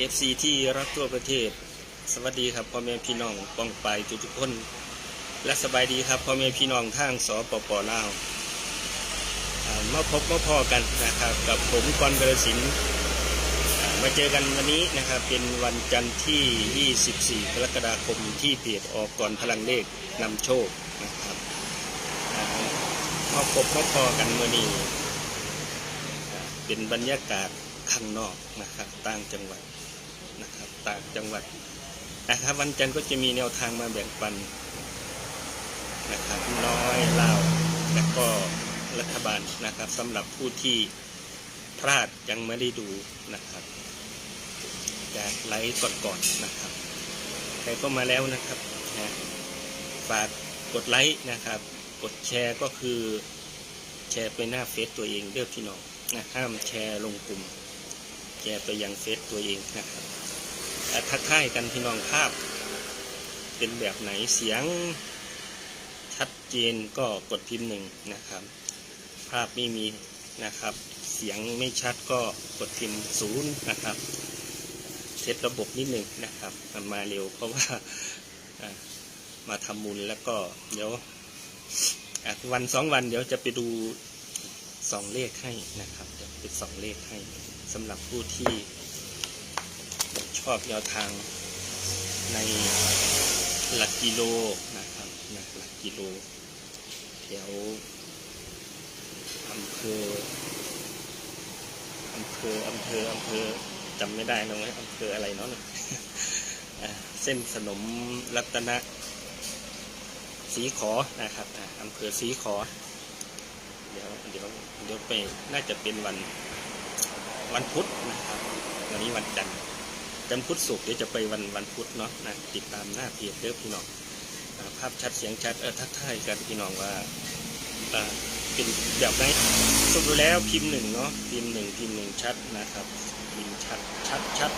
เอฟซีที่รักทั่วประเทศ สวัสดีครับพ่อแม่พี่น้องป้องไปทุกทุกคน และสบายดีครับพ่อแม่พี่น้องทางสปปลาวมาพบมาพอกันนะครับ กับผมกรกระสินมาเจอกันวันนี้นะครับเป็นวันจันทร์ที่ 24 กรกฎาคมที่เพจออกก่อนพลังเลขนำโชคนะครับมาพบมาพอกันเมื่อนี้เป็นบรรยากาศข้างนอกนะครับต่างจังหวัด ต่างจังหวัดนะครับวันจันทร์ก็จะมีแนวทางมาแบ่งปันนะครับน้อยเล่าและก็รัฐบาลนะครับสำหรับผู้ที่พลาดยังไม่ได้ดูนะครับจากไลฟ์ก่อนๆนะครับใครก็มาแล้วนะครับนะฝากกดไลค์นะครับ กดแชร์ก็คือแชร์ไปหน้าเฟซตัวเองเด้อพี่น้องนะห้ามแชร์ลงกลุ่มแชร์ไปยังเฟซตัวเองนะครับ ทักทายกันพี่น้องภาพ เป็นแบบไหนเสียงชัดเจนก็กดพิมพ์หนึ่งนะครับ ภาพไม่มีนะครับ เสียงไม่ชัดก็กดพิมพ์ศูนย์นะครับเซตระบบนิดหนึ่งนะครับมันมาเร็วเพราะว่ามาทำบุญแล้วก็เดี๋ยววันสองวันเดี๋ยวจะไปดูสองเลขให้นะครับเดี๋ยวเป็นสองเลขให้สำหรับผู้ที่ ชอบแนวทางในหลักกิโลนะครับหลักกิโลแถวอำเภออำเภออำเภออำเภอจำไม่ได้นะว่าอำเภออะไรเนาะอ่าเส้นสนมรัตนะสีขอนะครับอ่าอำเภอสีขอ เดี๋ยวเดี๋ยวเดี๋ยวไปน่าจะเป็นวันวันพุธนะครับวันนี้วันจันทร์ จันพุธศุกร์เดี๋ยวจะไปวันวันพุธเนาะนะติดตามหน้าเพจเด้อพี่น้องอภาพชัดเสียงชัดเออทักทายกันพี่น้องว่าเป็นแบบไหนสรุปแล้วพิมพ์หนึ่งเนาะพิมพ์หนึ่งพิมพ์หนึ่งชัดนะครับพิมพ์ชัดชัดชัด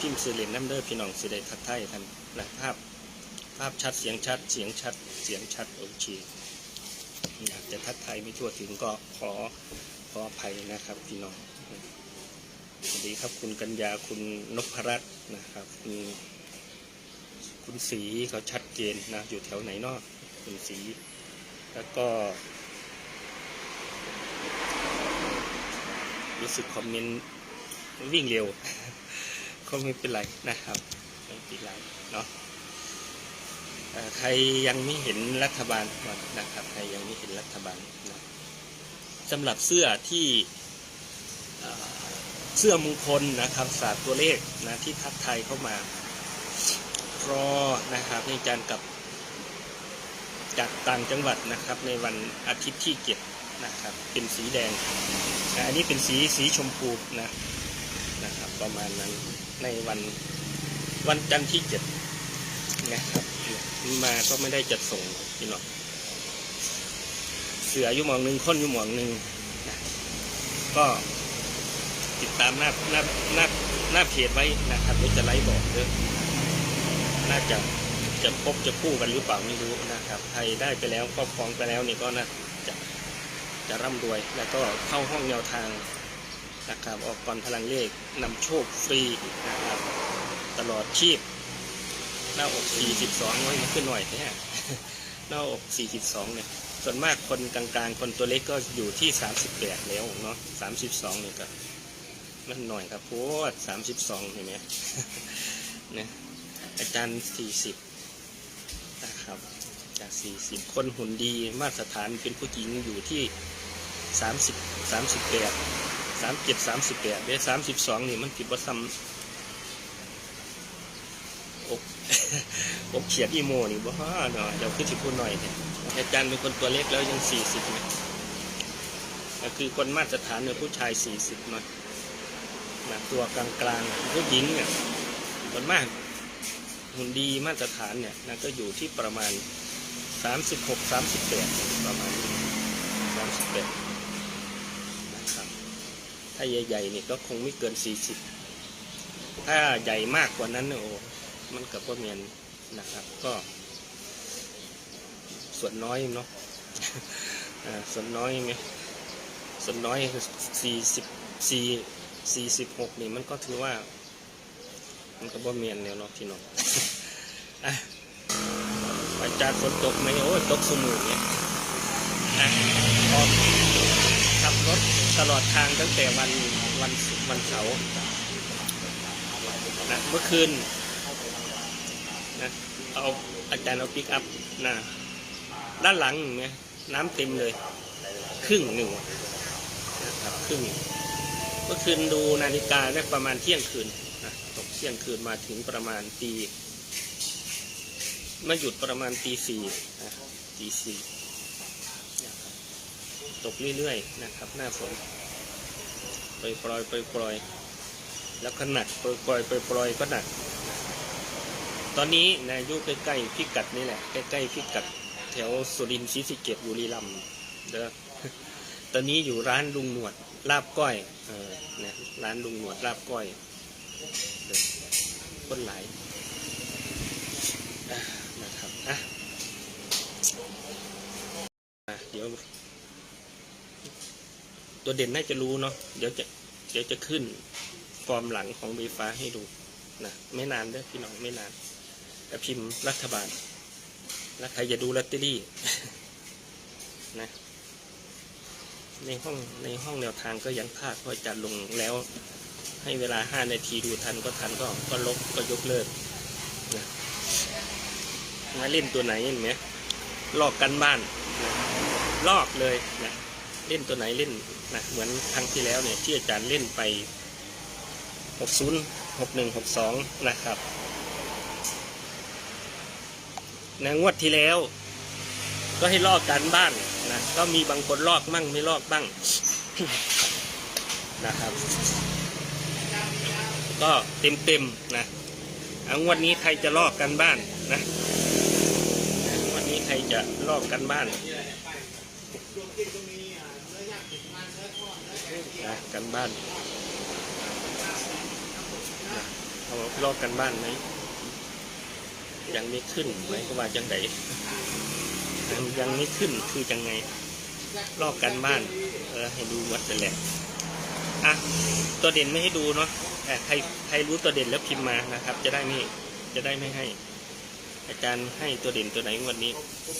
พิมพ์สื่อเลนน้ำเด้อพี่น้องสิได้ทักทายกันนะภาพภาพชัดเสียงชัดเสียงชัดเสียงชัดโอเคอยากจะทักทายไม่ทั่วถึงก็ขอขออภัยนะครับพี่น้อง สวัสดีครับคุณกัญญาคุณนพรัตน์นะครับ คุณคุณสีเขาชัดเจนนะ อยู่แถวไหนนาะคุณสี แล้วก็ รู้สึกคอมเมนต์วิ่งเร็ว ก็ไม่เป็นไรนะครับไม่เป็นไรเนาะใครยังไม่เห็นรัฐบาลก่อนนะครับ ใครยังไม่เห็นรัฐบาลนะสำหรับเสื้อที่ เสื้อมงคลนะครับศาสตร์ตัวเลขนะที่ทักไทยเข้ามาพรอนะครับในจานกับจากต่างจังหวัดนะครับในวันอาทิตย์ที่เจ็ดนะครับเป็นสีแดงนะอันนี้เป็นสีสีชมพูนะนะครับประมาณนั้นในวันวันจันทร์ที่เจ็ดนะครับมาก็ไม่ได้จัดส่งพี่น้องเสืออยู่หมองหนึ่งคนอยู่หมองหนึ่งนะก็ ติดตามหน้าหน้าหน้าหน้าเพจไว้นะครับเดี๋ยวจะไลฟ์บอกเด้อน่าจะจะพบจะคู่กันหรือเปล่าไม่รู้นะครับใครได้ไปแล้วครอบครองไปแล้วนี่ก็น่าจะจะร่ำรวยแล้วก็เข้าห้องแนวทางนะครับออกก่อนพลังเลขนำโชคฟรีนะครับตลอดชีพหน้าอก 42น้อยมันขึ้นหน่อยแท้หน้าอก 42 เนี่ย ส่วนมากคนกลางๆ คนตัวเล็กก็อยู่ที่ 38 แล้วเนาะ 32 เนี่ยก็ มันหน่อยครับโพด32เห็นไหมนี่ยอาจารย์40นะครับ จาก40คนหุ่นดีมาตรฐานเป็นผู้หญิงอยู่ที่30 38 37 38เด้32นี่มันผิดว่าซ้ำอกอกเขียดอีโมนี่บ่ฮะเนาะเดี๋ยวขึ้นสิพูดหน่อยเนี่ยอาจารย์เป็นคนตัวเล็กแล้วยังสี่สิบเนี่ยก็คือคนมาตรฐานเนี่ยผู้ชายสี่สิบมา นะตัวกลางกลางๆผู้หญิงเนี่ยคนมากหุ่นดีมาตรฐานเนี่ยนะก็อยู่ที่ประมาณสามสิบหกสามสิบแปดประมาณสามสิบแปดนะครับ ถ้าใหญ่ๆเนี่ยก็คงไม่เกินสี่สิบถ้าใหญ่มากกว่านั้นเนี่ยโอ้มันกับว่าเมียนนะครับก็ส่วนน้อยเนาะส่วนน้อยไหมส่วนน้อยสี่สิบสี่ สี่สิบหกนี่มันก็ถือว่า มันก็บ่เมียนแล้วเนาะพี่น้องอะอาจารย์ฝนตกไหมโอ้ยตกสมุนเนี่ยอะออกขับรถตลอดทางตั้งแต่วันวันวันเสาร์นะเมื่อคืนนะเอาอาจารย์เอาปิกอัพนะด้านหลังเนี่ยน้ำเต็มเลย ครึ่งหนึ่งนะครับครึ่ง เมื่อคืนดูนาฬิกาได้ประมาณเที่ยงคืนนะตกเที่ยงคืนมาถึงประมาณตีมาหยุดประมาณตีสี่นะตีสี่ตกเรื่อยๆนะครับหน้าฝนปล่อยปล่อยปล่อยปล่อยแล้วก็หนักปล่อยปล่อยปล่อยปล่อยก็หนัก ตอนนี้นะอยู่ใกล้ๆพิกัดนี่แหละใกล้ๆพิกัดแถวสุรินทร์ศรีสะเกษบุรีรัมย์เด้อ ตอนนี้อยู่ร้านลุงหนวดลาบก้อยเออนะร้านลุงหนวดลาบก้อยเด้อคนหลายนะครับอะเดี๋ยว ตัวเด่นน่าจะรู้เนาะเดี๋ยวจะเดี๋ยวจะขึ้นฟอร์มหลังของบีฟ้าให้ดูนะไม่นานเด้อพี่น้องไม่นานแต่พิมพ์รัฐบาลแล้วใครจะดูลอตเตอรี่นะ ในห้องในห้องแนวทางก็ยังพลาดเพราะอาจารย์ลงแล้ว ให้เวลาห้านาทีดูทันก็ทันก็ก็ลบก็ยกเลิกนะมาเล่นตัวไหนเห็นไหมลอกกันบ้านนะลอกเลยนะเล่นตัวไหนเล่นนะเหมือนครั้งที่แล้วเนี่ยที่อาจารย์เล่นไปหกศูนย์หกหนึ่งหกสองนะครับนะงวดที่แล้ว ก็ให้ลอกการบ้าน นะก็มีบางคนลอกมั่งไม่ลอกบ้างนะครับ ก็เต็มเต็มๆนะเอางวันนี้ใครจะลอกกันบ้านนะงวันนี้ใครจะลอกกันบ้านนะกันบ้านนะเขาลอกกันบ้านไหมยังไม่ขึ้นไหมก็ว่าจังได ยังยังไม่ขึ้นคือยังไงลอกกันบ้าน เออ ให้ดูหมดเลยแหละอะตัวเด่นไม่ให้ดูเนาะแต่ใครใครรู้ตัวเด่นแล้วพิมพ์มานะครับ จะได้ไม่จะได้ไม่ให้ อาจารย์ให้ตัวเด่นตัวไหนวันนี้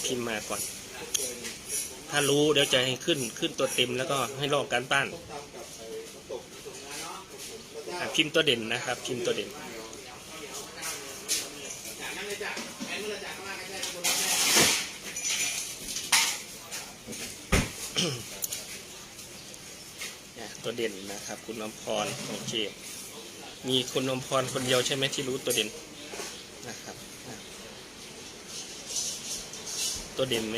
พิมพ์มาก่อน ถ้ารู้เดี๋ยวจะให้ขึ้นขึ้นตัวเต็มแล้วก็ให้ลอกกันบ้านพิมพ์ตัวเด่นนะครับ พิมพ์ตัวเด่น ตัวเด่นนะครับ คุณอมพรโอเค มีคุณอมพรคนเดียวใช่ไหมที่รู้ตัวเด่นนะครับ ตัวเด่นไหม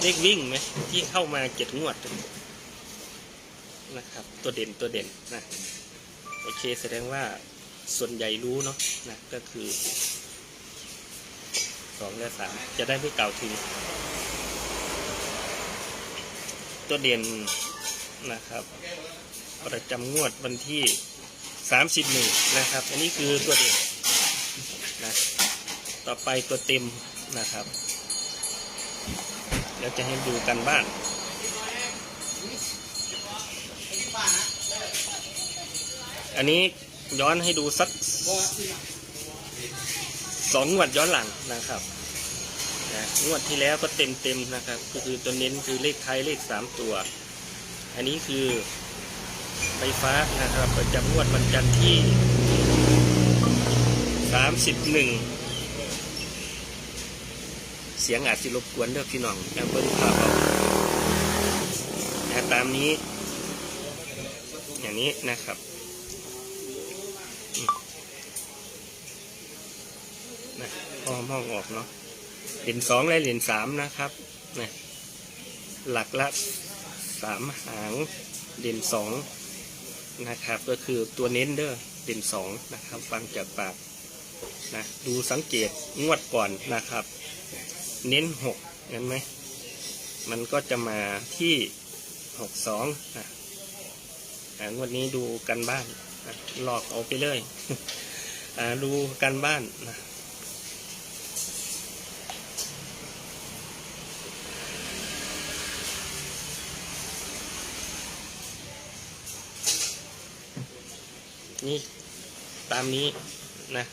เลขวิ่งไหมที่เข้ามาเจ็ดงวดนะครับ ตัวเด่นตัวเด่นนะโอเคแสดงว่าส่วนใหญ่รู้เนาะนะก็คือสองและสามจะได้ไม่เก่าวถึงตัวเด่น นะครับ ประจำงวดวันที่31นะครับ อันนี้คือตัวเด่นนะต่อไปตัวเต็มนะครับเดี๋ยวจะให้ดูกันบ้านอันนี้ย้อนให้ดูสักสองงวดย้อนหลังนะครับนะงวดที่แล้วก็เต็มเต็มนะครับ ก็คือตัวเน้นคือเลขไทยเลขสามตัว อันนี้คือไฟฟ้านะครับประจำงวดวันจันทร์ที่สามสิบหนึ่งเสียงอาจจะรบกวนเด้อพี่น้องแอบเบิ้งภาพเอานะตามนี้ อย่างนี้นะครับนะพอมองออกเนาะเหรียญสองและเหรียญสามนะครับนะหลักละ สามหางเหรียญสองนะครับ ก็คือตัวเน้นเด้อเหรียญสองนะครับ ฟังจากปากนะดูสังเกตงวดก่อนนะครับ เน้นหกเห็นไหมมันก็จะมาที่หกสองนะงวดนี้ดูกันบ้านหลอกเอาไปเลยดูกันบ้านนะ นี่ตามนี้นะ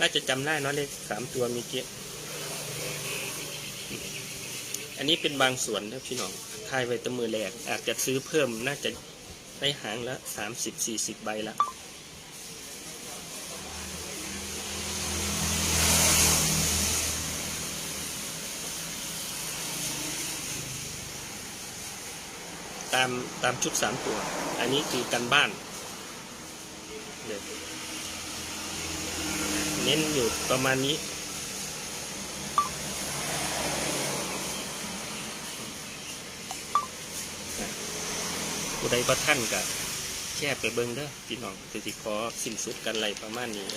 น่าจะจำได้เนอะเลขสามตัวมีเกี้อันนี้เป็นบางส่วนนะพี่น้องทายไว้ตะมือแรก อาจจะซื้อเพิ่มน่าจะได้หางละสามสิบสี่สิบใบละตามตามชุดสามตัว อันนี้คือกันบ้าน เดี๋ยวเน้นอยู่ประมาณนี้ ผู้ใดประท่านกับแช่ไปเบิ้งเด้อพี่น้องจะสิขอสิ้นสุดกันไรประมาณนี้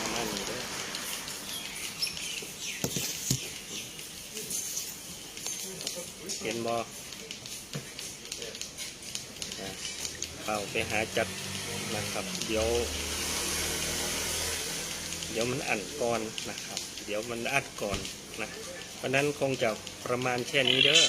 ประมาณนี้เด้อเห็นบอ เอาไปหาจัดนะครับ เดี๋ยว เดี๋ยวมันอัดก่อนนะครับ เดี๋ยวมันอัดก่อนนะเพราะนั้นคงจะประมาณแค่นี้เด้อ